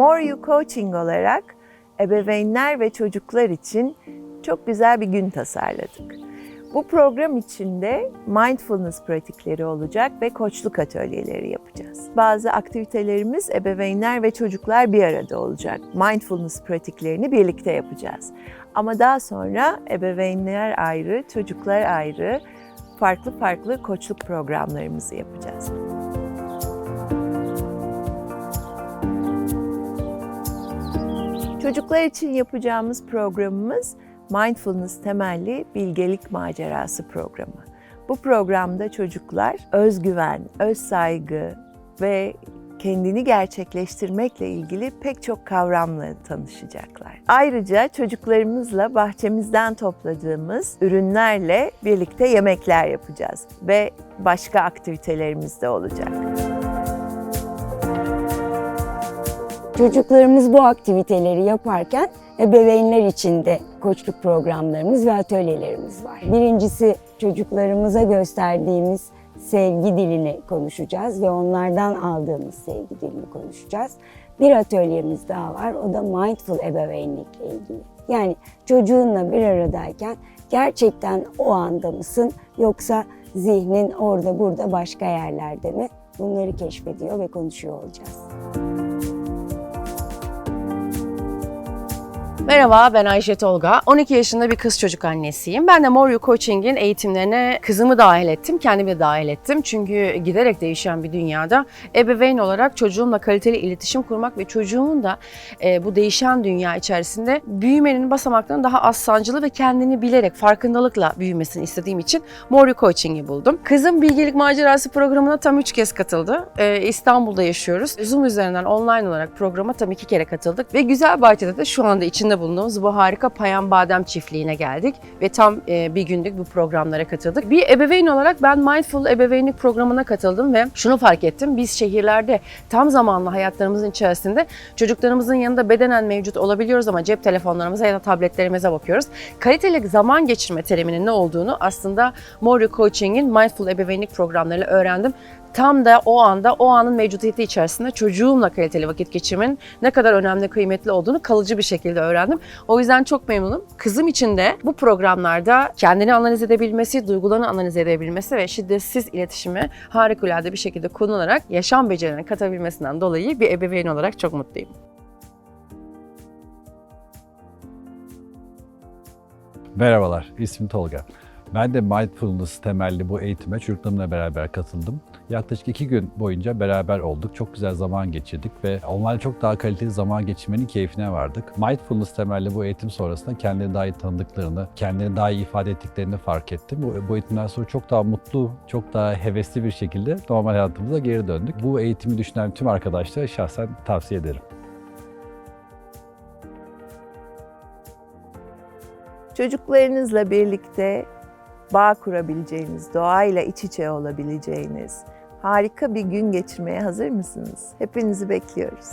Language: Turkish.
More You Coaching olarak ebeveynler ve çocuklar için çok güzel bir gün tasarladık. Bu program içinde mindfulness pratikleri olacak ve koçluk atölyeleri yapacağız. Bazı aktivitelerimiz ebeveynler ve çocuklar bir arada olacak. Mindfulness pratiklerini birlikte yapacağız. Ama daha sonra ebeveynler ayrı, çocuklar ayrı farklı farklı koçluk programlarımızı yapacağız. Çocuklar için yapacağımız programımız Mindfulness temelli bilgelik macerası programı. Bu programda çocuklar özgüven, öz saygı ve kendini gerçekleştirmekle ilgili pek çok kavramla tanışacaklar. Ayrıca çocuklarımızla bahçemizden topladığımız ürünlerle birlikte yemekler yapacağız ve başka aktivitelerimiz de olacak. Çocuklarımız bu aktiviteleri yaparken ebeveynler için de koçluk programlarımız ve atölyelerimiz var. Birincisi çocuklarımıza gösterdiğimiz sevgi dilini konuşacağız ve onlardan aldığımız sevgi dilini konuşacağız. Bir atölyemiz daha var. O da mindful ebeveynlikle ilgili. Yani çocuğunla bir aradayken gerçekten o anda mısın yoksa zihnin orada burada başka yerlerde mi? Bunları keşfediyor ve konuşuyor olacağız. Merhaba ben Ayşe Tolga. 12 yaşında bir kız çocuk annesiyim. Ben de Morio Coaching'in eğitimlerine kızımı dahil ettim, kendimi de dahil ettim. Çünkü giderek değişen bir dünyada ebeveyn olarak çocuğumla kaliteli iletişim kurmak ve çocuğumun da e, bu değişen dünya içerisinde büyümenin basamaklarını daha az sancılı ve kendini bilerek, farkındalıkla büyümesini istediğim için Morio Coaching'i buldum. Kızım Bilgelik Macerası programına tam 3 kez katıldı. E, İstanbul'da yaşıyoruz. Zoom üzerinden online olarak programa tam 2 kere katıldık ve Güzelbahçe'de de şu anda içinde bulunduğumuz bu harika Payan Badem çiftliğine geldik ve tam e, bir günlük bu programlara katıldık. Bir ebeveyn olarak ben Mindful Ebeveynlik programına katıldım ve şunu fark ettim. Biz şehirlerde tam zamanlı hayatlarımızın içerisinde çocuklarımızın yanında bedenen mevcut olabiliyoruz ama cep telefonlarımıza ya da tabletlerimize bakıyoruz. Kaliteli zaman geçirme teriminin ne olduğunu aslında Morio Coaching'in Mindful Ebeveynlik programlarıyla öğrendim tam da o anda, o anın mevcudiyeti içerisinde çocuğumla kaliteli vakit geçirmenin ne kadar önemli, kıymetli olduğunu kalıcı bir şekilde öğrendim. O yüzden çok memnunum. Kızım için de bu programlarda kendini analiz edebilmesi, duygularını analiz edebilmesi ve şiddetsiz iletişimi harikulade bir şekilde kullanarak yaşam becerilerini katabilmesinden dolayı bir ebeveyn olarak çok mutluyum. Merhabalar, ismim Tolga. Ben de mindfulness temelli bu eğitime çocuklarımla beraber katıldım. Yaklaşık iki gün boyunca beraber olduk. Çok güzel zaman geçirdik ve onlarla çok daha kaliteli zaman geçirmenin keyfine vardık. Mindfulness temelli bu eğitim sonrasında kendilerini daha iyi tanıdıklarını, kendilerini daha iyi ifade ettiklerini fark ettim. Bu, bu eğitimden sonra çok daha mutlu, çok daha hevesli bir şekilde normal hayatımıza geri döndük. Bu eğitimi düşünen tüm arkadaşlara şahsen tavsiye ederim. Çocuklarınızla birlikte bağ kurabileceğiniz, doğayla iç içe olabileceğiniz harika bir gün geçirmeye hazır mısınız? Hepinizi bekliyoruz.